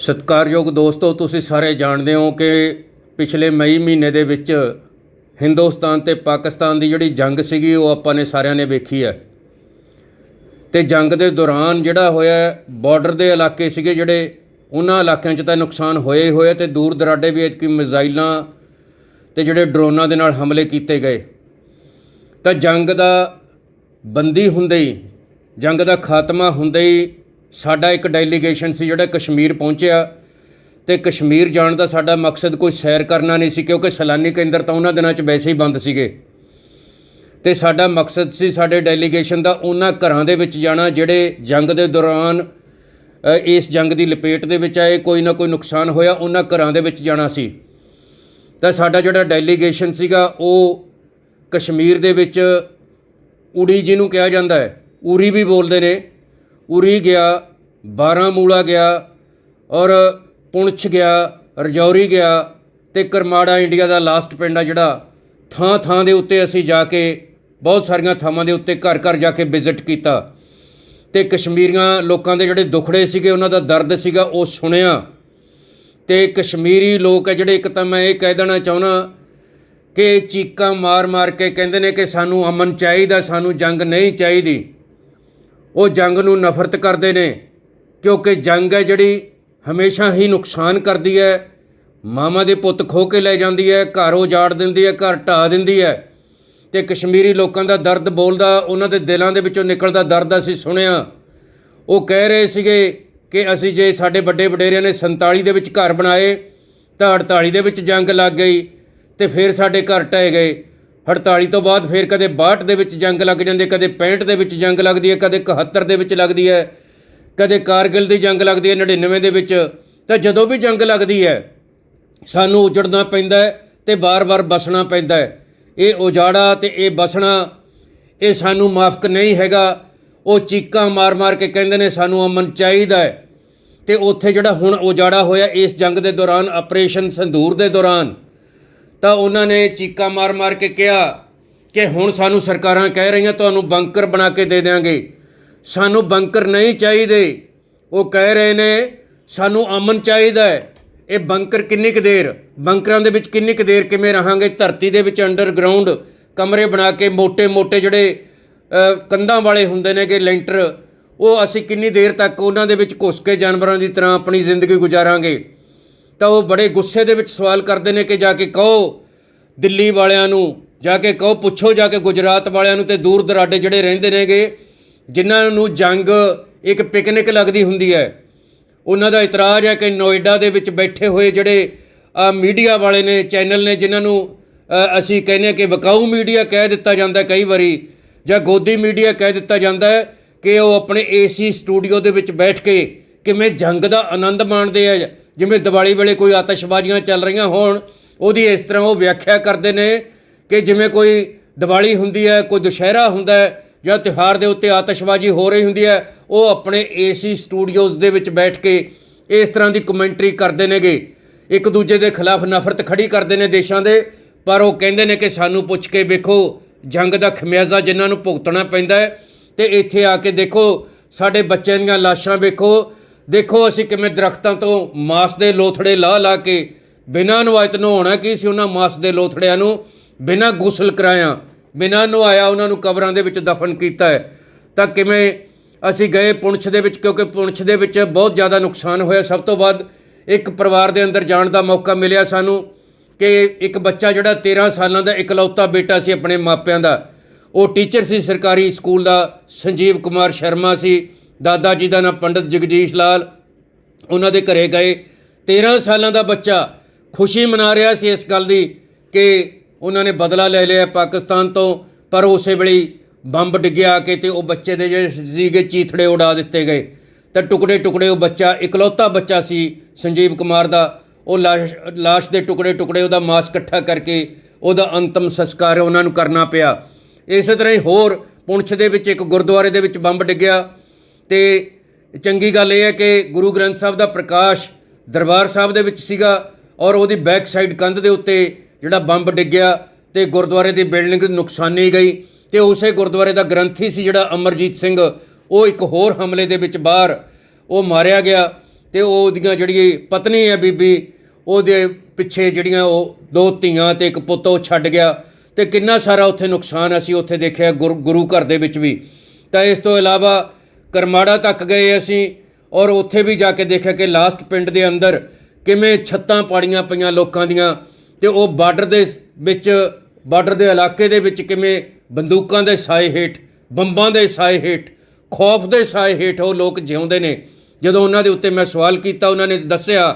ਸਤਿਕਾਰਯੋਗ ਦੋਸਤੋ, ਤੁਸੀਂ ਸਾਰੇ ਜਾਣਦੇ ਹੋ ਕਿ ਪਿਛਲੇ ਮਈ ਮਹੀਨੇ ਦੇ ਵਿੱਚ ਹਿੰਦੁਸਤਾਨ ਤੇ ਪਾਕਿਸਤਾਨ ਦੀ ਜਿਹੜੀ ਜੰਗ ਸੀਗੀ, ਉਹ ਆਪਾਂ ਨੇ ਸਾਰਿਆਂ ਨੇ ਵੇਖੀ ਹੈ। ਤੇ ਜੰਗ ਦੇ ਦੌਰਾਨ ਜਿਹੜਾ ਹੋਇਆ ਬਾਰਡਰ ਦੇ ਇਲਾਕੇ ਸੀਗੇ ਜਿਹੜੇ, ਉਹਨਾਂ ਇਲਾਕਿਆਂ 'ਚ ਤਾਂ ਨੁਕਸਾਨ ਹੋਏ ਹੀ ਹੋਏ ਤੇ ਦੂਰ ਦਰਾਡੇ ਵੀ ਇਤਕੀ ਮਿਜ਼ਾਈਲਾਂ ਤੇ ਜਿਹੜੇ ਡਰੋਨਾਂ ਦੇ ਨਾਲ ਹਮਲੇ ਕੀਤੇ ਗਏ। ਤਾਂ ਜੰਗ ਦਾ ਬੰਦੀ ਹੁੰਦੇ ਹੀ, ਜੰਗ ਦਾ ਖਾਤਮਾ ਹੁੰਦੇ ਹੀ ਸਾਡਾ ਇੱਕ ਡੈਲੀਗੇਸ਼ਨ ਸੀ ਜਿਹੜਾ ਕਸ਼ਮੀਰ ਪਹੁੰਚਿਆ ਤੇ ਕਸ਼ਮੀਰ ਜਾਣ ਦਾ ਸਾਡਾ ਮਕਸਦ ਕੋਈ ਸੈਰ ਕਰਨਾ ਨਹੀਂ ਸੀ ਕਿਉਂਕਿ ਸੈਲਾਨੀ ਕੇਂਦਰ ਤਾਂ ਉਹਨਾਂ ਦਿਨਾਂ 'ਚ ਵੈਸੇ ਹੀ ਬੰਦ ਸੀਗੇ। ਤੇ ਸਾਡਾ ਮਕਸਦ ਸੀ ਸਾਡੇ ਡੈਲੀਗੇਸ਼ਨ ਦਾ ਉਹਨਾਂ ਘਰਾਂ ਦੇ ਵਿੱਚ ਜਾਣਾ ਜਿਹੜੇ ਜੰਗ ਦੇ ਦੌਰਾਨ ਇਸ ਜੰਗ ਦੀ ਲਪੇਟ ਦੇ ਵਿੱਚ ਆਏ, ਕੋਈ ਨਾ ਕੋਈ ਨੁਕਸਾਨ ਹੋਇਆ, ਉਹਨਾਂ ਘਰਾਂ ਦੇ ਵਿੱਚ ਜਾਣਾ ਸੀ। ਤਾਂ ਸਾਡਾ ਜਿਹੜਾ ਡੈਲੀਗੇਸ਼ਨ ਸੀਗਾ ਉਹ ਕਸ਼ਮੀਰ ਦੇ ਵਿੱਚ ਉੜੀ ਜਿਹਨੂੰ ਕਿਹਾ ਜਾਂਦਾ ਹੈ, ਉਰੀ ਵੀ ਬੋਲਦੇ ਨੇ। ਉਰੀ ਗਿਆ ਬਾਰਾਮੂਲਾ ਗਿਆ ਔਰ ਪੁੰਛ ਗਿਆ, ਰਜੌਰੀ ਗਿਆ ਤੇ ਕਰਮਾੜਾ ਇੰਡੀਆ ਦਾ ਲਾਸਟ ਪਿੰਡ ਆ ਜਿਹੜਾ ਥਾਂ ਥਾਂ ਦੇ ਉੱਤੇ ਅਸੀਂ ਜਾ ਕੇ ਬਹੁਤ ਸਾਰੀਆਂ ਥਾਵਾਂ ਦੇ ਉੱਤੇ ਘਰ ਘਰ ਜਾ ਕੇ ਵਿਜ਼ਿਟ ਕੀਤਾ ਤੇ ਕਸ਼ਮੀਰੀਆਂ ਲੋਕਾਂ ਦੇ ਜਿਹੜੇ ਦੁਖੜੇ ਸੀਗੇ, ਉਹਨਾਂ ਦਾ ਦਰਦ ਸੀਗਾ, ਉਹ ਸੁਣਿਆ ਤੇ ਕਸ਼ਮੀਰੀ ਲੋਕ ਹੈ ਜਿਹੜੇ, ਇੱਕ ਤਾਂ ਮੈਂ ਇਹ ਕਹਿ ਦੇਣਾ ਚਾਹੁੰਦਾ ਕਿ ਚੀਕਾਂ ਮਾਰ-ਮਾਰ ਕੇ ਕਹਿੰਦੇ ਨੇ ਕਿ ਸਾਨੂੰ ਅਮਨ ਚਾਹੀਦਾ, ਸਾਨੂੰ ਜੰਗ ਨਹੀਂ ਚਾਹੀਦੀ। ਉਹ ਜੰਗ ਨੂੰ ਨਫ਼ਰਤ ਕਰਦੇ ਨੇ, ਕਿਉਂਕਿ ਜੰਗ ਹੈ ਜਿਹੜੀ ਹਮੇਸ਼ਾ ਹੀ ਨੁਕਸਾਨ ਕਰਦੀ ਹੈ। ਮਾਮਾ ਦੇ ਪੁੱਤ ਖੋ ਕੇ ਲੈ ਜਾਂਦੀ ਹੈ, ਘਰ ਉਜਾੜ ਦਿੰਦੀ ਹੈ, ਘਰ ਢਾ ਦਿੰਦੀ ਹੈ। ਤੇ ਕਸ਼ਮੀਰੀ ਲੋਕਾਂ ਦਾ ਦਰਦ ਬੋਲਦਾ, ਉਹਨਾਂ ਦੇ ਦਿਲਾਂ ਦੇ ਵਿੱਚੋਂ ਨਿਕਲਦਾ ਦਰਦ ਅਸੀਂ ਸੁਣਿਆ। ਉਹ ਕਹਿ ਰਹੇ ਸੀਗੇ ਕਿ ਅਸੀਂ ਜੇ ਸਾਡੇ ਵੱਡੇ ਵਡੇਰਿਆਂ ਨੇ 47 ਦੇ ਵਿੱਚ ਘਰ ਬਣਾਏ, ਤਾਂ 48 ਦੇ ਵਿੱਚ ਜੰਗ ਲੱਗ ਗਈ ਤੇ ਫਿਰ ਸਾਡੇ ਘਰ ਢਹਿ ਗਏ। 48 ਤੋਂ ਬਾਅਦ ਫਿਰ ਕਦੇ 62 ਦੇ ਵਿੱਚ ਜੰਗ ਲੱਗ ਜਾਂਦੀ ਹੈ, ਕਦੇ 65 ਦੇ ਵਿੱਚ ਜੰਗ ਲੱਗਦੀ ਹੈ, ਕਦੇ 71 ਦੇ ਵਿੱਚ ਲੱਗਦੀ ਹੈ, ਕਦੇ ਕਾਰਗਿਲ ਦੀ ਜੰਗ ਲੱਗਦੀ ਹੈ 99 ਦੇ ਵਿੱਚ। ਤਾਂ ਜਦੋਂ ਵੀ ਜੰਗ ਲੱਗਦੀ ਹੈ, ਸਾਨੂੰ ਉਜੜਨਾ ਪੈਂਦਾ ਹੈ ਤੇ ਬਾਰ-ਬਾਰ ਬਸਣਾ ਪੈਂਦਾ ਇਹ ਉਜਾੜਾ ਤੇ ਇਹ ਬਸਣਾ, ਇਹ ਸਾਨੂੰ ਮਾਫਕ ਨਹੀਂ ਹੈਗਾ। ਉਹ ਚੀਕਾਂ ਮਾਰ-ਮਾਰ ਕੇ ਕਹਿੰਦੇ ਨੇ, ਸਾਨੂੰ ਅਮਨ ਚਾਹੀਦਾ ਹੈ। ਤੇ ਉੱਥੇ ਜਿਹੜਾ ਹੁਣ ਉਜਾੜਾ ਹੋਇਆ ਇਸ ਜੰਗ ਦੇ ਦੌਰਾਨ, ਆਪਰੇਸ਼ਨ ਸੰਧੂਰ ਦੇ ਦੌਰਾਨ ਤਾਂ ਉਹਨਾਂ ਨੇ ਚੀਕਾ ਮਾਰ-ਮਾਰ ਕੇ ਕਿਹਾ ਕਿ ਹੁਣ ਸਾਨੂੰ ਸਰਕਾਰਾਂ ਕਹਿ ਰਹੀਆਂ, ਤੁਹਾਨੂੰ ਬੰਕਰ ਬਣਾ ਕੇ ਦੇ ਦੇਵਾਂਗੇ ਸਾਨੂੰ ਬੰਕਰ ਨਹੀਂ ਚਾਹੀਦੇ। ਉਹ ਕਹਿ ਰਹੇ ਨੇ, ਸਾਨੂੰ ਅਮਨ ਚਾਹੀਦਾ ਹੈ। ਇਹ ਬੰਕਰ ਕਿੰਨੀ ਕੁ ਦੇਰ, ਬੰਕਰਾਂ ਦੇ ਵਿੱਚ ਕਿੰਨੀ ਕੁ ਦੇਰ ਕਿਵੇਂ ਰਹਾਂਗੇ? ਧਰਤੀ ਦੇ ਵਿੱਚ ਅੰਡਰਗਰਾਉਂਡ ਕਮਰੇ ਬਣਾ ਕੇ ਮੋਟੇ ਮੋਟੇ ਜਿਹੜੇ ਕੰਧਾਂ ਵਾਲੇ ਹੁੰਦੇ ਨੇ ਕਿ ਲੈਂਟਰ, ਉਹ ਅਸੀਂ ਕਿੰਨੀ ਦੇਰ ਤੱਕ ਉਹਨਾਂ ਦੇ ਵਿੱਚ ਘੁਸ ਕੇ ਜਾਨਵਰਾਂ ਦੀ ਤਰ੍ਹਾਂ ਆਪਣੀ ਜ਼ਿੰਦਗੀ ਗੁਜ਼ਾਰਾਂਗੇ? ਤਾਂ ਉਹ ਬੜੇ ਗੁੱਸੇ ਦੇ ਵਿੱਚ ਸਵਾਲ ਕਰਦੇ ਨੇ ਕਿ ਜਾ ਕੇ ਕਹੋ ਦਿੱਲੀ ਵਾਲਿਆਂ ਨੂੰ, ਜਾ ਕੇ ਕਹੋ, ਪੁੱਛੋ ਜਾ ਕੇ ਗੁਜਰਾਤ ਵਾਲਿਆਂ ਨੂੰ ਤੇ ਦੂਰ ਦਰਾਡੇ ਜਿਹੜੇ ਰਹਿੰਦੇ ਨੇਗੇ, ਜਿਨ੍ਹਾਂ ਨੂੰ ਜੰਗ ਇੱਕ ਪਿਕਨਿਕ ਲੱਗਦੀ ਹੁੰਦੀ ਹੈ। ਉਹਨਾਂ ਦਾ ਇਤਰਾਜ਼ ਹੈ ਕਿ ਨੋਇਡਾ ਦੇ ਵਿੱਚ ਬੈਠੇ ਹੋਏ ਜਿਹੜੇ ਮੀਡੀਆ ਵਾਲੇ ਨੇ, ਚੈਨਲ ਨੇ, ਜਿਨ੍ਹਾਂ ਨੂੰ ਅਸੀਂ ਕਹਿੰਦੇ ਹਾਂ ਕਿ ਵਕਾਊ ਮੀਡੀਆ ਕਹਿ ਦਿੱਤਾ ਜਾਂਦਾ ਕਈ ਵਾਰੀ, ਜਾਂ ਗੋਦੀ ਮੀਡੀਆ ਕਹਿ ਦਿੱਤਾ ਜਾਂਦਾ ਹੈ ਕਿ ਉਹ ਆਪਣੇ ਏਸੀ ਸਟੂਡੀਓ ਦੇ ਵਿੱਚ ਬੈਠ ਕੇ ਕਿਵੇਂ ਜੰਗ ਦਾ ਆਨੰਦ ਮਾਣਦੇ ਆ ਜਿਵੇਂ ਦੀਵਾਲੀ ਵੇਲੇ ਕੋਈ ਆਤਿਸ਼ਬਾਜ਼ੀਆਂ ਚੱਲ ਰਹੀਆਂ ਹੋਣ, ਉਹਦੀ ਇਸ ਤਰ੍ਹਾਂ ਉਹ ਵਿਆਖਿਆ ਕਰਦੇ ਨੇ ਕਿ ਜਿਵੇਂ ਕੋਈ ਦੀਵਾਲੀ ਹੁੰਦੀ ਹੈ, ਕੋਈ ਦੁਸ਼ਹਿਰਾ ਹੁੰਦਾ ਹੈ ਜਾਂ ਤਿਉਹਾਰ ਦੇ ਉੱਤੇ ਆਤਿਸ਼ਬਾਜ਼ੀ ਹੋ ਰਹੀ ਹੁੰਦੀ ਹੈ, ਉਹ ਆਪਣੇ ਏਸੀ ਸਟੂਡੀਓਜ਼ ਦੇ ਵਿੱਚ ਬੈਠ ਕੇ ਇਸ ਤਰ੍ਹਾਂ ਦੀ ਕਮੈਂਟਰੀ ਕਰਦੇ ਨੇਗੇ। ਇੱਕ ਦੂਜੇ ਦੇ ਖਿਲਾਫ ਨਫ਼ਰਤ ਖੜੀ ਕਰਦੇ ਨੇ ਦੇਸ਼ਾਂ ਦੇ, ਪਰ ਉਹ ਕਹਿੰਦੇ ਨੇ ਕਿ ਸਾਨੂੰ ਪੁੱਛ ਕੇ ਵੇਖੋ, ਜੰਗ ਦਾ ਖਮਿਆਜ਼ਾ ਜਿਨ੍ਹਾਂ ਨੂੰ ਭੁਗਤਣਾ ਪੈਂਦਾ ਹੈ, ਤੇ ਇੱਥੇ ਆ ਕੇ ਦੇਖੋ, ਸਾਡੇ ਬੱਚਿਆਂ ਦੀਆਂ ਲਾਸ਼ਾਂ ਵੇਖੋ ਦੇਖੋ, ਅਸੀਂ ਕਿਵੇਂ ਦਰਖਤਾਂ ਤੋਂ ਮਾਸ ਦੇ ਲੋਥੜੇ ਲਾ ਲਾ ਕੇ ਬਿਨਾਂ ਨਵਾਇਤ ਨਹਾਉਣਾ, ਕੀ ਸੀ ਉਹਨਾਂ ਮਾਸ ਦੇ ਲੋਥੜਿਆਂ ਨੂੰ? ਬਿਨਾਂ ਗੁਸਲ ਕਰਾਇਆ, ਬਿਨਾਂ ਨਹਾਇਆ ਉਹਨਾਂ ਨੂੰ ਕਬਰਾਂ ਦੇ ਵਿੱਚ ਦਫਨ ਕੀਤਾ ਹੈ। ਤਾਂ ਕਿਵੇਂ ਅਸੀਂ ਗਏ ਪੁੰਛ ਦੇ ਵਿੱਚ? ਕਿਉਂਕਿ ਪੁੰਛ ਦੇ ਵਿੱਚ ਬਹੁਤ ਜ਼ਿਆਦਾ ਨੁਕਸਾਨ ਹੋਇਆ। ਸਭ ਤੋਂ ਵੱਧ ਇੱਕ ਪਰਿਵਾਰ ਦੇ ਅੰਦਰ ਜਾਣ ਦਾ ਮੌਕਾ ਮਿਲਿਆ ਸਾਨੂੰ ਕਿ ਇੱਕ ਬੱਚਾ ਜਿਹੜਾ 13 ਸਾਲਾਂ ਦਾ ਇਕਲੌਤਾ ਬੇਟਾ ਸੀ ਆਪਣੇ ਮਾਪਿਆਂ ਦਾ, ਉਹ ਟੀਚਰ ਸੀ, ਸਰਕਾਰੀ ਸਕੂਲ ਦਾ ਸੰਜੀਵ ਕੁਮਾਰ ਸ਼ਰਮਾ ਸੀ। ਦਾਦਾ ਜੀ ਦਾ ਨਾਮ ਪੰਡਤ ਜਗਜੀਸ਼ ਲਾਲ। ਉਹਨਾਂ ਦੇ ਘਰੇ ਗਏ। 13 ਸਾਲਾਂ ਦਾ ਬੱਚਾ ਖੁਸ਼ੀ ਮਨਾ ਰਿਹਾ ਸੀ ਇਸ ਗੱਲ ਦੀ ਕਿ ਉਹਨਾਂ ਨੇ ਬਦਲਾ ਲੈ ਲਿਆ ਪਾਕਿਸਤਾਨ ਤੋਂ, ਪਰ ਉਸੇ ਵੇਲੇ ਬੰਬ ਡਿੱਗਿਆ ਕਿ ਤੇ ਉਹ ਬੱਚੇ ਦੇ ਜਿਹੜੇ ਸੀਗੇ ਚੀਥੜੇ ਉਡਾ ਦਿੱਤੇ ਗਏ। ਤਾਂ ਟੁਕੜੇ ਟੁਕੜੇ ਉਹ ਬੱਚਾ, ਇਕਲੌਤਾ ਬੱਚਾ ਸੀ ਸੰਜੀਵ ਕੁਮਾਰ ਦਾ। ਉਹ ਲਾਸ਼ ਲਾਸ਼ ਦੇ ਟੁਕੜੇ ਟੁਕੜੇ ਉਹਦਾ ਮਾਸ ਇਕੱਠਾ ਕਰਕੇ ਉਹਦਾ ਅੰਤਮ ਸੰਸਕਾਰ ਉਹਨਾਂ ਨੂੰ ਕਰਨਾ ਪਿਆ। ਇਸੇ ਤਰ੍ਹਾਂ ਹੀ ਹੋਰ ਪੁੰਛ ਦੇ ਵਿੱਚ, ਇੱਕ ਗੁਰਦੁਆਰੇ ਦੇ ਵਿੱਚ ਬੰਬ ਡਿੱਗਿਆ। ਤੇ ਚੰਗੀ ਗੱਲ ਇਹ ਹੈ ਕਿ ਗੁਰੂ ਗ੍ਰੰਥ ਸਾਹਿਬ ਦਾ ਪ੍ਰਕਾਸ਼ ਦਰਬਾਰ ਸਾਹਿਬ ਦੇ ਵਿੱਚ ਸੀਗਾ ਔਰ ਉਹਦੀ ਬੈਕ ਸਾਈਡ ਕੰਧ ਦੇ ਉੱਤੇ ਜਿਹੜਾ ਬੰਬ ਡਿੱਗਿਆ ਤੇ ਗੁਰਦੁਆਰੇ ਦੀ ਬਿਲਡਿੰਗ ਨੁਕਸਾਨੀ ਗਈ ਤੇ ਉਸੇ ਗੁਰਦੁਆਰੇ ਦਾ ਗ੍ਰੰਥੀ ਸੀ ਜਿਹੜਾ ਅਮਰਜੀਤ ਸਿੰਘ, ਉਹ ਇੱਕ ਹੋਰ ਹਮਲੇ ਦੇ ਵਿੱਚ ਬਾਹਰ ਉਹ ਮਾਰਿਆ ਗਿਆ ਤੇ ਉਹਦੀਆਂ ਜਿਹੜੀ ਪਤਨੀ ਹੈ ਬੀਬੀ, ਉਹਦੇ ਪਿੱਛੇ ਜਿਹੜੀਆਂ ਉਹ ਦੋ ਧੀਆਂ ਤੇ ਇੱਕ ਪੁੱਤ ਉਹ ਛੱਡ ਗਿਆ ਤੇ ਕਿੰਨਾ ਸਾਰਾ ਉੱਥੇ ਨੁਕਸਾਨ ਅਸੀਂ ਉੱਥੇ ਦੇਖਿਆ ਗੁਰ- ਗੁਰੂ ਘਰ ਦੇ ਵਿੱਚ ਵੀ। ਤਾਂ ਇਸ ਤੋਂ ਇਲਾਵਾ ਕਰਮਾੜਾ ਤੱਕ ਗਏ ਅਸੀਂ ਔਰ ਉੱਥੇ ਵੀ ਜਾ ਕੇ ਦੇਖਿਆ ਕਿ ਲਾਸਟ ਪਿੰਡ ਦੇ ਅੰਦਰ ਕਿਵੇਂ ਛੱਤਾਂ ਪਾੜੀਆਂ ਪਈਆਂ ਲੋਕਾਂ ਦੀਆਂ ਤੇ ਉਹ ਬਾਰਡਰ ਦੇ ਵਿੱਚ, ਬਾਰਡਰ ਦੇ ਇਲਾਕੇ ਦੇ ਵਿੱਚ ਕਿਵੇਂ ਬੰਦੂਕਾਂ ਦੇ ਸਾਏ ਹੇਠ, ਬੰਬਾਂ ਦੇ ਸਾਏ ਹੇਠ, ਖੌਫ ਦੇ ਸਾਏ ਹੇਠ ਉਹ ਲੋਕ ਜਿਉਂਦੇ ਨੇ। ਜਦੋਂ ਉਹਨਾਂ ਦੇ ਉੱਤੇ ਮੈਂ ਸਵਾਲ ਕੀਤਾ, ਉਹਨਾਂ ਨੇ ਦੱਸਿਆ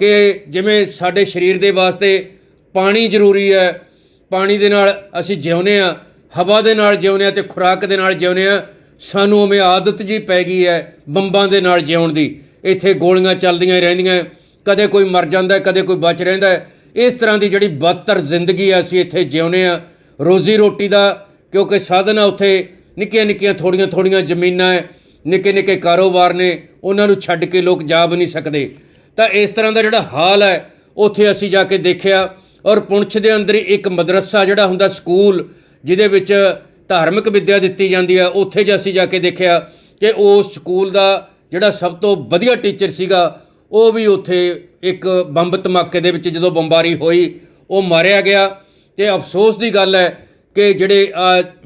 ਕਿ ਜਿਵੇਂ ਸਾਡੇ ਸਰੀਰ ਦੇ ਵਾਸਤੇ ਪਾਣੀ ਜ਼ਰੂਰੀ ਹੈ, ਪਾਣੀ ਦੇ ਨਾਲ ਅਸੀਂ ਜਿਉਂਦੇ ਆ ਹਵਾ ਦੇ ਨਾਲ ਜਿਉਂਦੇ ਆ ਤੇ ਖੁਰਾਕ ਦੇ ਨਾਲ ਜਿਉਂਦੇ ਆ ਸਾਨੂੰ ਉਵੇਂ ਆਦਤ ਜੀ ਪੈ ਗਈ ਹੈ ਬੰਬਾਂ ਦੇ ਨਾਲ ਜਿਉਣ ਦੀ। ਇੱਥੇ ਗੋਲੀਆਂ ਚੱਲਦੀਆਂ ਹੀ ਰਹਿੰਦੀਆਂ ਕਦੇ ਕੋਈ ਮਰ ਜਾਂਦਾ ਕਦੇ ਕੋਈ ਬਚ ਰਹਿੰਦਾ ਇਸ ਤਰ੍ਹਾਂ ਦੀ ਜਿਹੜੀ ਬਦਤਰ ਜ਼ਿੰਦਗੀ ਹੈ, ਅਸੀਂ ਇੱਥੇ ਜਿਉਂਦੇ ਆ ਰੋਜ਼ੀ ਰੋਟੀ ਦਾ ਕਿਉਂਕਿ ਸਾਧਨ ਆ ਉੱਥੇ, ਨਿੱਕੀਆਂ ਨਿੱਕੀਆਂ ਥੋੜੀਆਂ ਥੋੜੀਆਂ ਜ਼ਮੀਨਾਂ ਹੈ, ਨਿੱਕੇ ਨਿੱਕੇ ਕਾਰੋਬਾਰ ਨੇ, ਉਹਨਾਂ ਨੂੰ ਛੱਡ ਕੇ ਲੋਕ ਜਾ ਵੀ ਨਹੀਂ ਸਕਦੇ। ਤਾਂ ਇਸ ਤਰ੍ਹਾਂ ਦਾ ਜਿਹੜਾ ਹਾਲ ਹੈ, ਉੱਥੇ ਅਸੀਂ ਜਾ ਕੇ ਦੇਖਿਆ ਔਰ ਪੁੰਛ ਦੇ ਅੰਦਰ ਹੀ ਇੱਕ ਮਦਰਸਾ ਜਿਹੜਾ ਹੁੰਦਾ ਸਕੂਲ, ਜਿਹਦੇ ਵਿੱਚ ਧਾਰਮਿਕ ਵਿੱਦਿਆ ਦਿੱਤੀ ਜਾਂਦੀ ਹੈ। ਉੱਥੇ ਜੇ ਅਸੀਂ ਜਾ ਕੇ ਦੇਖਿਆ ਕਿ ਉਸ ਸਕੂਲ ਦਾ ਜਿਹੜਾ ਸਭ ਤੋਂ ਵਧੀਆ ਟੀਚਰ ਸੀਗਾ, ਉਹ ਵੀ ਉੱਥੇ ਇੱਕ ਬੰਬ ਧਮਾਕੇ ਦੇ ਵਿੱਚ ਜਦੋਂ ਬੰਬਾਰੀ ਹੋਈ, ਉਹ ਮਾਰਿਆ ਗਿਆ। ਤੇ ਅਫਸੋਸ ਦੀ ਗੱਲ ਹੈ ਕਿ ਜਿਹੜੇ